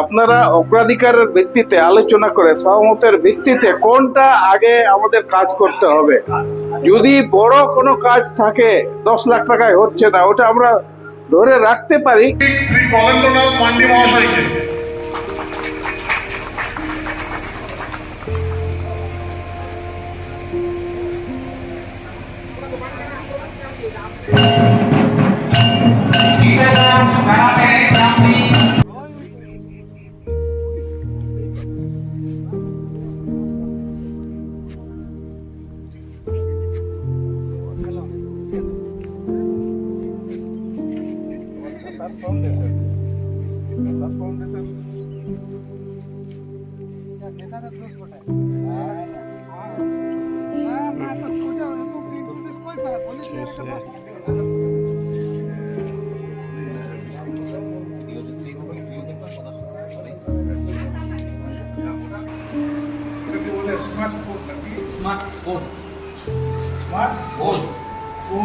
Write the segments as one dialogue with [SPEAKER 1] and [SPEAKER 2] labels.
[SPEAKER 1] আপনারা অগ্রাধিকারের ভিত্তিতে আলোচনা করে সহমতের ভিত্তিতে কোনটা আগে আমাদের কাজ করতে হবে। যদি বড় কোনো কাজ থাকে, দশ লাখ টাকায় হচ্ছে না, ওটা আমরা ধরে রাখতে পারি।
[SPEAKER 2] শ্রী কলেন্দ্রনাথ পান্ডে মহাশয়কে। বলে স্মার্ট ফোন নাকি
[SPEAKER 3] স্মার্টফোন
[SPEAKER 2] স্মার্ট
[SPEAKER 3] ফোন ও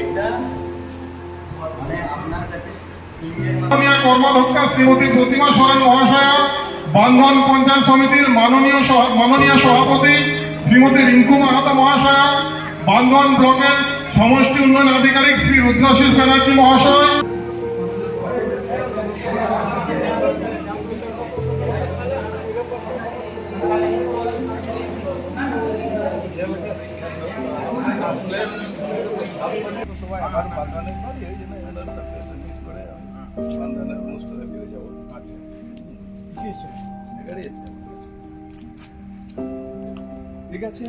[SPEAKER 3] এটা মানে আপনার কাছে
[SPEAKER 2] মাননীয় শ্রীমতী প্রতিমা সরেন মহাশয়া, বন্ধন পঞ্চায়েত সমিতির মাননীয় মাননীয় সভাপতি শ্রীমতী রিঙ্কু মাহাতো মহাশয়া, বান্ধন ব্লকের সমষ্টি উন্নয়ন আধিকারিক শ্রী রুদ্রাশিস ব্যানার্জি মহাশয়।
[SPEAKER 3] আমার বাগানের এই জন্য আমি বান্ধনের অনুষ্ঠানে ফিরে যাবো আচ্ছা আচ্ছা গাড়ি আছে ঠিক আছে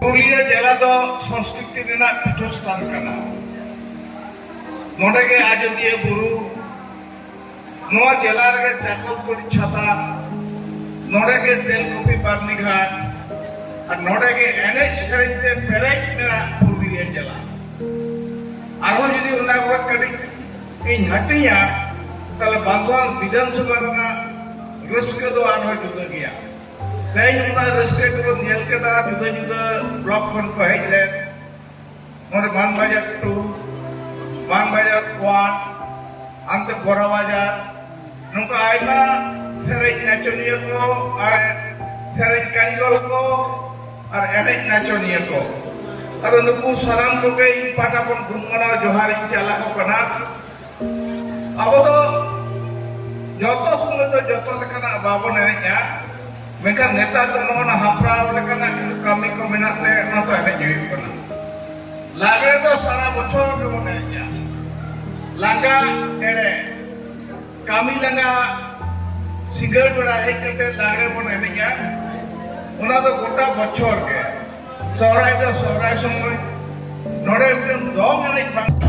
[SPEAKER 2] পুরুলিয়া ᱡᱮᱞᱟ ᱫᱚ ᱥᱚᱝᱥᱠᱨᱤᱛᱤ ᱨᱮᱱᱟᱜ ᱯᱤᱴᱷᱚᱥᱛᱷᱟᱱ ᱠᱟᱱᱟ ᱱᱚᱰᱮ ᱜᱮ ᱟᱡᱚᱫᱤᱭᱟᱹ ᱵᱩᱨᱩ ᱱᱚᱣᱟ ᱡᱮᱞᱟ ᱨᱮᱜᱮ ᱪᱟᱠᱚᱞᱛᱚᱲᱤ ᱪᱷᱟᱛᱟ ᱱᱚᱰᱮ ᱜᱮ ᱛᱮᱞᱠᱩᱯᱤ ᱵᱟᱨᱱᱤ ᱜᱷᱟᱴ ᱟᱨ ᱱᱚᱰᱮ ᱜᱮ ᱮᱱᱮᱡ ᱥᱮᱨᱮᱧ ᱛᱮ ᱯᱮᱨᱮᱡ ᱢᱮᱱᱟᱜ ᱯᱩᱨᱩᱞᱤᱭᱟᱹ ᱡᱮᱞᱟ ᱟᱨᱦᱚᱸ ᱡᱩᱫᱤ ᱚᱱᱟ ᱠᱚ ᱠᱟᱹᱴᱤᱡ ᱤᱧ ᱦᱟᱹᱴᱤᱧᱟ ᱛᱟᱦᱞᱮ ᱵᱟᱸᱫᱷᱣᱟᱱ ᱵᱤᱫᱷᱟᱱᱥᱚᱵᱷᱟ ᱨᱮᱱᱟᱜ ᱨᱟᱹᱥᱠᱟᱹ ᱫᱚ ᱟᱨᱦᱚᱸ ᱡᱩᱫᱟᱹ ᱜᱮᱭᱟ ᱛᱮᱦᱮᱧ ᱚᱱᱟ ᱨᱟᱹᱥᱠᱟᱹ ᱠᱚᱵᱚᱱ ᱧᱮᱞ ᱠᱮᱫᱟ ᱡᱩᱫᱟᱹ ᱡᱩᱫᱟᱹ ᱵᱞᱚᱠ ᱠᱷᱚᱱ ᱠᱚ ᱦᱮᱡ ᱞᱮᱱ ᱱᱚᱰᱮ ᱢᱟᱱᱵᱟᱡᱟᱨ ᱴᱩ ᱢᱟᱱᱵᱟᱡᱟᱨ ᱳᱣᱟᱱ ᱟᱱᱛᱮ ᱵᱚᱨᱟ ᱵᱟᱡᱟᱨ ᱱᱚᱝᱠᱟ ᱟᱭᱢᱟ ᱥᱮᱨᱮᱧ ᱱᱟᱪᱚᱱᱤᱭᱟᱹ ᱠᱚ ᱟᱨ ᱥᱮᱨᱮᱧ ᱠᱟᱹᱨᱤᱜᱚᱞ ᱠᱚ ᱟᱨ ᱮᱱᱮᱡ ᱱᱟᱪᱚᱱᱤᱭᱟᱹ ᱠᱚ ᱟᱫᱚ ᱱᱩᱠᱩ ᱥᱟᱱᱟᱢ ᱠᱚᱜᱮ ᱤᱧ ᱯᱟᱦᱴᱟ ᱠᱷᱚᱱ ᱜᱩᱱᱢᱟᱱᱟᱣ ᱡᱚᱦᱟᱨᱤᱧ ᱪᱟᱞᱟᱠᱚ ᱠᱟᱱᱟ ᱟᱵᱚ ᱫᱚ ᱡᱚᱛᱚ ᱥᱚᱢᱚᱭ ᱫᱚ ᱡᱚᱛᱚ ᱞᱮᱠᱟᱱᱟᱜ ᱵᱟᱵᱚᱱ ᱮᱱᱮᱡᱟ ᱢᱮᱱᱠᱷᱟᱱ ᱱᱮᱛᱟᱨ ᱫᱚ ᱱᱚᱜᱼᱚ ᱱᱟ ᱦᱟᱯᱲᱟᱣ ᱞᱮᱠᱟᱱᱟᱜ ᱠᱟᱹᱢᱤ ᱠᱚ ᱢᱮᱱᱟᱜ ᱛᱮ ᱚᱱᱟ ᱫᱚ ᱮᱱᱮᱡ ᱦᱩᱭᱩᱜ ᱠᱟᱱᱟ ᱞᱟᱜᱽᱲᱮ ᱫᱚ ᱥᱟᱨᱟ ᱵᱚᱪᱷᱚᱨ ᱜᱮᱵᱚᱱ ᱮᱱᱮᱡᱟ ᱞᱟᱸᱜᱟ ᱮᱲᱮ ᱠᱟᱹᱢᱤ ᱞᱟᱸᱜᱟ ᱥᱤᱸᱜᱟᱹᱲ ᱵᱮᱲᱟ ᱦᱮᱡ ᱠᱟᱛᱮ ᱞᱟᱜᱽᱲᱮ ᱵᱚᱱ ᱮᱱᱮᱡᱟ ᱚᱱᱟ ᱫᱚ ᱜᱚᱴᱟ ᱵᱚᱪᱷᱚᱨ ᱜᱮ ᱥᱚᱦᱨᱟᱭ ᱫᱚ ᱥᱚᱦᱨᱟᱭ ᱥᱚᱢᱚᱭ ᱱᱚᱰᱮ ᱢᱤᱫᱴᱮᱱ ᱫᱚᱝ ᱮᱱᱮᱡ ᱵᱟᱝ